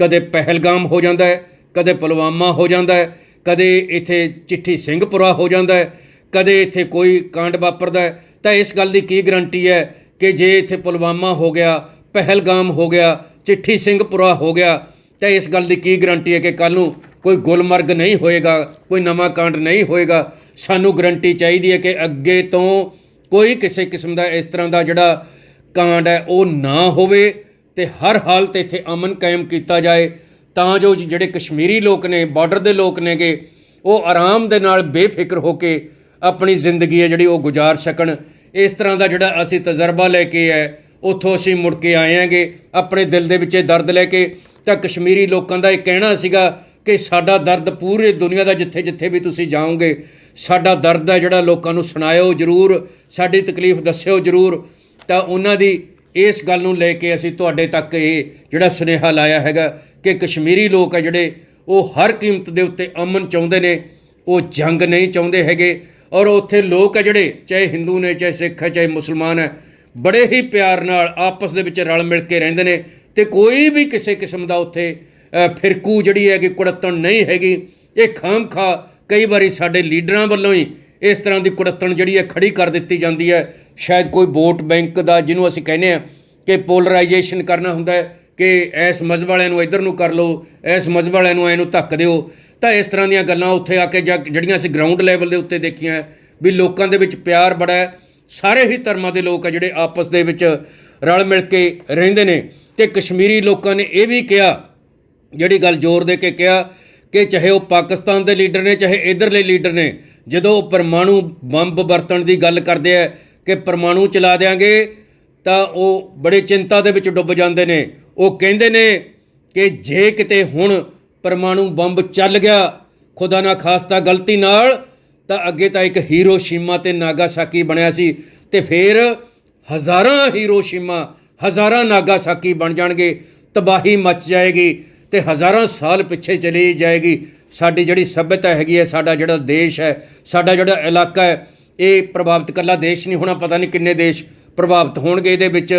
ਕਦੇ ਪਹਿਲਗਾਮ ਹੋ ਜਾਂਦਾ ਹੈ, ਕਦੇ ਪੁਲਵਾਮਾ ਹੋ ਜਾਂਦਾ ਹੈ, ਕਦੇ ਇੱਥੇ ਚਿੱਠੀ ਸਿੰਘਪੁਰਾ ਹੋ ਜਾਂਦਾ ਹੈ, ਕਦੇ ਇੱਥੇ ਕੋਈ ਕਾਂਡ ਵਾਪਰਦਾ ਹੈ। ਤਾਂ ਇਸ ਗੱਲ ਦੀ ਕੀ ਗਰੰਟੀ ਹੈ ਕਿ ਜੇ ਇੱਥੇ ਪੁਲਵਾਮਾ ਹੋ ਗਿਆ, ਪਹਿਲਗਾਮ ਹੋ ਗਿਆ, ਚਿੱਠੀ ਸਿੰਘਪੁਰਾ ਹੋ ਗਿਆ, ਤਾਂ ਇਸ ਗੱਲ ਦੀ ਕੀ ਗਰੰਟੀ ਹੈ ਕਿ ਕੱਲ ਨੂੰ ਕੋਈ ਗੁਲਮਰਗ ਨਹੀਂ ਹੋਏਗਾ, ਕੋਈ ਨਵਾਂ ਕਾਂਡ ਨਹੀਂ ਹੋਏਗਾ। ਸਾਨੂੰ ਗਰੰਟੀ ਚਾਹੀਦੀ ਹੈ ਕਿ ਅੱਗੇ ਤੋਂ ਕੋਈ ਕਿਸੇ ਕਿਸਮ ਦਾ ਇਸ ਤਰ੍ਹਾਂ ਦਾ ਜਿਹੜਾ ਕਾਂਡ ਹੈ, ਉਹ ਨਾ ਹੋਵੇ ਤੇ ਹਰ ਹਾਲਤ ਇੱਥੇ ਅਮਨ ਕਾਇਮ ਕੀਤਾ ਜਾਏ, ਤਾਂ ਜੋ ਜਿਹੜੇ ਕਸ਼ਮੀਰੀ ਲੋਕ ਨੇ, ਬਾਰਡਰ ਦੇ ਲੋਕ ਨੇਗੇ, ਉਹ ਆਰਾਮ ਦੇ ਨਾਲ ਬੇਫਿਕਰ ਹੋ ਕੇ ਆਪਣੀ ਜ਼ਿੰਦਗੀ ਹੈ ਜਿਹੜੀ ਉਹ ਗੁਜ਼ਾਰ ਸਕਣ। ਇਸ ਤਰ੍ਹਾਂ ਦਾ ਜਿਹੜਾ ਅਸੀਂ ਤਜਰਬਾ ਲੈ ਕੇ ਹੈ, ਉੱਥੋਂ ਅਸੀਂ ਮੁੜ ਕੇ ਆਏ ਆਂਗੇ ਆਪਣੇ ਦਿਲ ਦੇ ਵਿੱਚ ਇਹ ਦਰਦ ਲੈ ਕੇ ਤਾਂ ਕਸ਼ਮੀਰੀ ਲੋਕਾਂ ਦਾ ਇਹ ਕਹਿਣਾ ਸੀਗਾ ਕਿ ਸਾਡਾ ਦਰਦ ਪੂਰੇ ਦੁਨੀਆ ਦਾ ਜਿੱਥੇ ਜਿੱਥੇ ਵੀ ਤੁਸੀਂ ਜਾਓਗੇ, ਸਾਡਾ ਦਰਦ ਹੈ ਜਿਹੜਾ ਲੋਕਾਂ ਨੂੰ ਸੁਣਾਇਓ ਜ਼ਰੂਰ, ਸਾਡੀ ਤਕਲੀਫ ਦੱਸਿਓ ਜ਼ਰੂਰ। ਤਾਂ ਉਹਨਾਂ ਦੀ ਇਸ ਗੱਲ ਨੂੰ ਲੈ ਕੇ ਅਸੀਂ ਤੁਹਾਡੇ ਤੱਕ ਇਹ ਜਿਹੜਾ ਸੁਨੇਹਾ ਲਾਇਆ ਹੈਗਾ ਕਿ ਕਸ਼ਮੀਰੀ ਲੋਕ ਹੈ ਜਿਹੜੇ, ਉਹ ਹਰ ਕੀਮਤ ਦੇ ਉੱਤੇ ਅਮਨ ਚਾਹੁੰਦੇ ਨੇ, ਉਹ ਜੰਗ ਨਹੀਂ ਚਾਹੁੰਦੇ ਹੈਗੇ। ਔਰ ਉੱਥੇ ਲੋਕ ਹੈ ਜਿਹੜੇ, ਚਾਹੇ ਹਿੰਦੂ ਨੇ, ਚਾਹੇ ਸਿੱਖ ਹੈ, ਚਾਹੇ ਮੁਸਲਮਾਨ ਹੈ, ਬੜੇ ਹੀ ਪਿਆਰ ਨਾਲ ਆਪਸ ਦੇ ਵਿੱਚ ਰਲ ਮਿਲ ਕੇ ਰਹਿੰਦੇ ਨੇ। ਤੇ ਕੋਈ ਵੀ ਕਿਸੇ ਕਿਸਮ ਦਾ ਉੱਥੇ ਫਿਰਕੂ ਜਿਹੜੀ ਹੈਗੀ ਕੁੜੱਤਣ ਨਹੀਂ ਹੈਗੀ, ਇਹ ਖਾਮਖਾ ਕਈ ਵਾਰੀ ਸਾਡੇ ਲੀਡਰਾਂ ਵੱਲੋਂ ਹੀ ਇਸ ਤਰ੍ਹਾਂ ਦੀ ਕੁੜੱਤਣ ਜਿਹੜੀ ਹੈ ਖੜੀ ਕਰ ਦਿੱਤੀ ਜਾਂਦੀ ਹੈ। ਸ਼ਾਇਦ ਕੋਈ ਵੋਟ ਬੈਂਕ ਦਾ ਜਿਹਨੂੰ ਅਸੀਂ ਕਹਿੰਦੇ ਆ ਕਿ ਪੋਲਰਾਈਜੇਸ਼ਨ ਕਰਨਾ ਹੁੰਦਾ ਹੈ ਕਿ ਇਸ ਮਜ਼ਹਬ ਵਾਲਿਆਂ ਨੂੰ ਇੱਧਰ ਨੂੰ ਕਰ ਲਓ ਇਸ ਮਜ਼ਹਬ ਵਾਲਿਆਂ ਨੂੰ ਐਨੂੰ ਧੱਕ ਦਿਓ। ਤਾਂ ਇਸ ਤਰ੍ਹਾਂ ਦੀਆਂ ਗੱਲਾਂ ਉੱਥੇ ਆ ਕੇ ਜਾ- ਜਿਹੜੀਆਂ ਅਸੀਂ ਗਰਾਊਂਡ ਲੈਵਲ ਦੇ ਉੱਤੇ ਦੇਖੀਆਂ ਵੀ ਲੋਕਾਂ ਦੇ ਵਿੱਚ ਪਿਆਰ ਬੜਾ ਹੈ। ਸਾਰੇ ਹੀ ਧਰਮਾਂ ਦੇ ਲੋਕ ਆ ਜਿਹੜੇ ਆਪਸ ਦੇ ਵਿੱਚ ਰਲ ਮਿਲ ਕੇ ਰਹਿੰਦੇ ਨੇ। ਤੇ ਕਸ਼ਮੀਰੀ ਲੋਕਾਂ ਨੇ ਇਹ ਵੀ ਕਿਹਾ ਜਿਹੜੀ ਗੱਲ ਜ਼ੋਰ ਦੇ ਕੇ ਕਿਹਾ ਕਿ ਚਾਹੇ ਉਹ ਪਾਕਿਸਤਾਨ ਦੇ ਲੀਡਰ ਨੇ, ਚਾਹੇ ਇਧਰਲੇ ਲੀਡਰ ਨੇ, ਜਦੋਂ ਉਹ ਪਰਮਾਣੂ ਬੰਬ ਵਰਤਣ ਦੀ ਗੱਲ ਕਰਦੇ ਆ ਕਿ ਪਰਮਾਣੂ ਚਲਾ ਦੇਾਂਗੇ ਤਾਂ ਉਹ ਬੜੇ ਚਿੰਤਾ ਦੇ ਵਿੱਚ ਡੁੱਬ ਜਾਂਦੇ ਨੇ। ਉਹ ਕਹਿੰਦੇ ਨੇ ਕਿ ਜੇ ਕਿਤੇ ਹੁਣ ਪਰਮਾਣੂ ਬੰਬ ਚੱਲ ਗਿਆ, ਖੁਦਾ ਨਾ ਖਾਸਤਾ ਗਲਤੀ ਨਾਲ, ਤਾਂ ਅੱਗੇ ਤਾਂ ਇੱਕ ਹੀਰੋਸ਼ੀਮਾ ਤੇ ਨਾਗਾਸਾਕੀ ਬਣਿਆ ਸੀ ਤੇ ਫਿਰ ਹਜ਼ਾਰਾਂ ਹੀਰੋਸ਼ੀਮਾ, ਹਜ਼ਾਰਾਂ ਨਾਗਾਸਾਕੀ ਬਣ ਜਾਣਗੇ, ਤਬਾਹੀ ਮਚ ਜਾਏਗੀ। ਤੇ ਹਜ਼ਾਰਾਂ ਸਾਲ ਪਿੱਛੇ ਚਲੀ ਜਾਏਗੀ। ਸਾਡੀ ਜਿਹੜੀ ਸਭਿਅਤਾ ਹੈਗੀ ਹੈ, ਸਾਡਾ ਜਿਹੜਾ ਦੇਸ਼ ਹੈ, ਸਾਡਾ ਜਿਹੜਾ ਇਲਾਕਾ ਹੈ, ਇਹ ਪ੍ਰਭਾਵਿਤ ਕੱਲਾ ਦੇਸ਼ ਨਹੀਂ ਹੋਣਾ, ਪਤਾ ਨਹੀਂ ਕਿੰਨੇ ਦੇਸ਼ ਪ੍ਰਭਾਵਿਤ ਹੋਣਗੇ ਇਹਦੇ ਵਿੱਚ।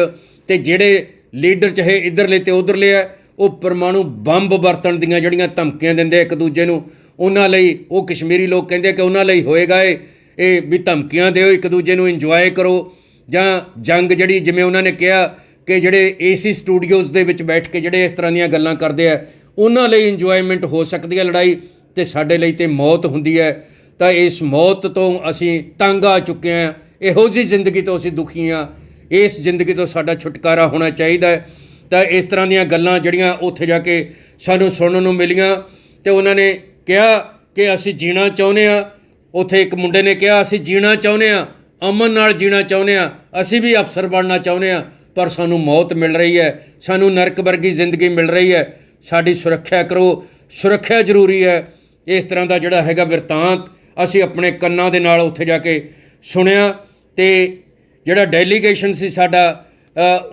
ਤੇ ਜਿਹੜੇ ਲੀਡਰ ਚਾਹੇ ਇਧਰਲੇ ਤੇ ਉਧਰਲੇ ਆ ਉਹ ਪਰਮਾਣੂ ਬੰਬ ਵਰਤਣ ਦੀਆਂ ਜਿਹੜੀਆਂ ਧਮਕੀਆਂ ਦਿੰਦੇ ਇੱਕ ਦੂਜੇ ਨੂੰ, ਉਹਨਾਂ ਲਈ ਉਹ ਕਸ਼ਮੀਰੀ ਲੋਕ ਕਹਿੰਦੇ ਕਿ ਉਹਨਾਂ ਲਈ ਹੋਏਗਾ ਇਹ ਇਹ ਵੀ ਧਮਕੀਆਂ ਦਿਓ, ਇੱਕ ਦੂਜੇ ਨੂੰ ਇੰਜੋਏ ਕਰੋ। ਜਾਂ ਜੰਗ ਜਿਹੜੀ, ਜਿਵੇਂ ਉਹਨਾਂ ਨੇ ਕਿਹਾ ਕਿ ਜਿਹੜੇ ਏਸੀ ਸਟੂਡੀਓਜ਼ ਦੇ ਵਿੱਚ ਬੈਠ ਕੇ ਜਿਹੜੇ ਇਸ ਤਰ੍ਹਾਂ ਦੀਆਂ ਗੱਲਾਂ ਕਰਦੇ ਆ, ਉਹਨਾਂ ਲਈ ਇੰਜੋਇਮੈਂਟ ਹੋ ਸਕਦੀ ਹੈ ਲੜਾਈ ਤੇ ਸਾਡੇ ਲਈ ਤੇ ਮੌਤ ਹੁੰਦੀ ਹੈ। ਤਾਂ ਇਸ ਮੌਤ ਤੋਂ ਅਸੀਂ ਤੰਗ ਆ ਚੁੱਕੇ ਹਾਂ। ਇਹੋ ਜਿਹੀ ਜ਼ਿੰਦਗੀ ਤੋਂ ਅਸੀਂ ਦੁਖੀ ਹਾਂ। ਇਸ ਜ਼ਿੰਦਗੀ ਤੋਂ ਸਾਡਾ ਛੁਟਕਾਰਾ ਹੋਣਾ ਚਾਹੀਦਾ ਹੈ। ਤਾਂ ਇਸ ਤਰ੍ਹਾਂ ਦੀਆਂ ਗੱਲਾਂ ਜਿਹੜੀਆਂ ਉੱਥੇ ਜਾ ਕੇ ਸਾਨੂੰ ਸੁਣਨ ਨੂੰ ਮਿਲੀਆਂ ਤੇ ਉਹਨਾਂ ਨੇ ਕਿਹਾ ਕਿ ਅਸੀਂ ਜੀਣਾ ਚਾਹੁੰਦੇ ਆ ਉੱਥੇ ਇੱਕ ਮੁੰਡੇ ਨੇ ਕਿਹਾ, ਅਸੀਂ ਜੀਣਾ ਚਾਹੁੰਦੇ ਆ ਅਮਨ ਨਾਲ ਜੀਣਾ ਚਾਹੁੰਦੇ ਆ ਅਸੀਂ ਵੀ ਅਫਸਰ ਬਣਨਾ ਚਾਹੁੰਦੇ ਆ ਪਰ ਸਾਨੂੰ ਮੌਤ ਮਿਲ ਰਹੀ ਹੈ, ਸਾਨੂੰ ਨਰਕ ਵਰਗੀ ਜ਼ਿੰਦਗੀ ਮਿਲ ਰਹੀ ਹੈ। ਸਾਡੀ ਸੁਰੱਖਿਆ ਕਰੋ, ਸੁਰੱਖਿਆ ਜ਼ਰੂਰੀ ਹੈ। ਇਸ ਤਰ੍ਹਾਂ ਦਾ ਜਿਹੜਾ ਹੈਗਾ ਵਰਤਾਂਤ ਅਸੀਂ ਆਪਣੇ ਕੰਨਾਂ ਦੇ ਨਾਲ ਉੱਥੇ ਜਾ ਕੇ ਸੁਣਿਆ ਤੇ ਜਿਹੜਾ ਡੈਲੀਗੇਸ਼ਨ ਸੀ ਸਾਡਾ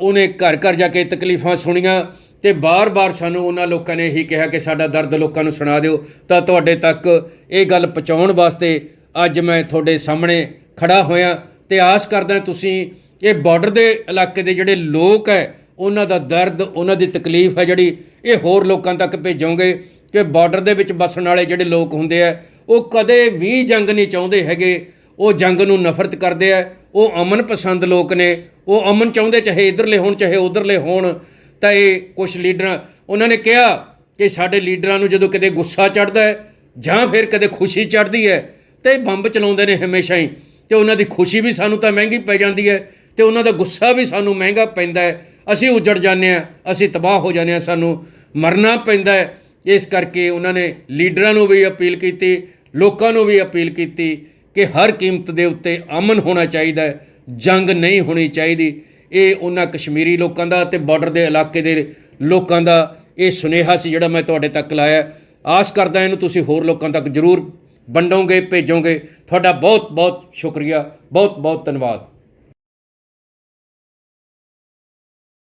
ਉਹਨੇ ਘਰ ਘਰ ਜਾ ਕੇ ਤਕਲੀਫਾਂ ਸੁਣੀਆਂ ਤੇ ਬਾਰ-ਬਾਰ ਸਾਨੂੰ ਉਹਨਾਂ ਲੋਕਾਂ ਨੇ ਇਹੀ ਕਿਹਾ ਕਿ ਸਾਡਾ ਦਰਦ ਲੋਕਾਂ ਨੂੰ ਸੁਣਾ ਦਿਓ। ਤਾਂ ਤੁਹਾਡੇ ਤੱਕ ਇਹ ਗੱਲ ਪਹੁੰਚਾਉਣ ਵਾਸਤੇ ਅੱਜ ਮੈਂ ਤੁਹਾਡੇ ਸਾਹਮਣੇ ਖੜਾ ਹੋਇਆ ਤੇ ਆਸ ਕਰਦਾ ਤੁਸੀਂ ਇਹ ਬਾਰਡਰ ਦੇ ਇਲਾਕੇ ਦੇ ਜਿਹੜੇ ਲੋਕ ਹੈ, ਉਹਨਾਂ ਦਾ ਦਰਦ, ਉਹਨਾਂ ਦੀ ਤਕਲੀਫ ਹੈ ਜਿਹੜੀ, ਇਹ ਹੋਰ ਲੋਕਾਂ ਤੱਕ ਭੇਜੋਗੇ ਕਿ ਬਾਰਡਰ ਦੇ ਵਿੱਚ ਵਸਣ ਵਾਲੇ ਜਿਹੜੇ ਲੋਕ ਹੁੰਦੇ ਆ, ਉਹ ਕਦੇ ਵੀ ਜੰਗ ਨਹੀਂ ਚਾਹੁੰਦੇ ਹੈਗੇ। ਉਹ ਜੰਗ ਨੂੰ ਨਫ਼ਰਤ ਕਰਦੇ ਆ, ਉਹ ਅਮਨ ਪਸੰਦ ਲੋਕ ਨੇ, ਉਹ ਅਮਨ ਚਾਹੁੰਦੇ ਚਾਹੇ ਇਧਰਲੇ ਹੋਣ, ਚਾਹੇ ਉਧਰਲੇ ਹੋਣ, ਤਾਂ ਇਹ ਕੁਝ ਲੀਡਰਾਂ, ਉਹਨਾਂ ਨੇ ਕਿਹਾ ਕਿ ਸਾਡੇ ਲੀਡਰਾਂ ਨੂੰ ਜਦੋਂ ਕਿਤੇ ਗੁੱਸਾ ਚੜਦਾ ਹੈ, ਜਾਂ ਫਿਰ ਕਦੇ ਖੁਸ਼ੀ ਚੜਦੀ ਹੈ, ਤੇ ਇਹ ਬੰਬ ਚਲਾਉਂਦੇ ਨੇ ਹਮੇਸ਼ਾ ਹੀ, ਤੇ ਉਹਨਾਂ ਦੀ ਖੁਸ਼ੀ ਵੀ ਸਾਨੂੰ ਤਾਂ ਮਹਿੰਗੀ ਪੈ ਜਾਂਦੀ ਹੈ। ਤੇ ਉਹਨਾਂ ਦਾ ਗੁੱਸਾ ਵੀ ਸਾਨੂੰ ਮਹਿੰਗਾ ਪੈਂਦਾ ਹੈ। ਅਸੀਂ ਉੱਜੜ ਜਾਂਦੇ ਆ ਅਸੀਂ ਤਬਾਹ ਹੋ ਜਾਂਦੇ ਆ ਸਾਨੂੰ ਮਰਨਾ ਪੈਂਦਾ ਹੈ। ਇਸ ਕਰਕੇ ਉਹਨਾਂ ਨੇ ਲੀਡਰਾਂ ਨੂੰ ਵੀ ਅਪੀਲ ਕੀਤੀ, ਲੋਕਾਂ ਨੂੰ ਵੀ ਅਪੀਲ ਕੀਤੀ ਕਿ ਹਰ ਕੀਮਤ ਦੇ ਉੱਤੇ ਅਮਨ ਹੋਣਾ ਚਾਹੀਦਾ ਹੈ, ਜੰਗ ਨਹੀਂ ਹੋਣੀ ਚਾਹੀਦੀ। ਇਹ ਉਹਨਾਂ ਕਸ਼ਮੀਰੀ ਲੋਕਾਂ ਦਾ ਤੇ ਬਾਰਡਰ ਦੇ ਇਲਾਕੇ ਦੇ ਲੋਕਾਂ ਦਾ ਇਹ ਸੁਨੇਹਾ ਸੀ ਜਿਹੜਾ ਮੈਂ ਤੁਹਾਡੇ ਤੱਕ ਲਾਇਆ। ਆਸ ਕਰਦਾ ਇਹਨੂੰ ਤੁਸੀਂ ਹੋਰ ਲੋਕਾਂ ਤੱਕ ਜ਼ਰੂਰ ਵੰਡੋਗੇ, ਭੇਜੋਗੇ। ਤੁਹਾਡਾ ਬਹੁਤ ਬਹੁਤ ਸ਼ੁਕਰੀਆ ਬਹੁਤ ਬਹੁਤ ਧੰਨਵਾਦ।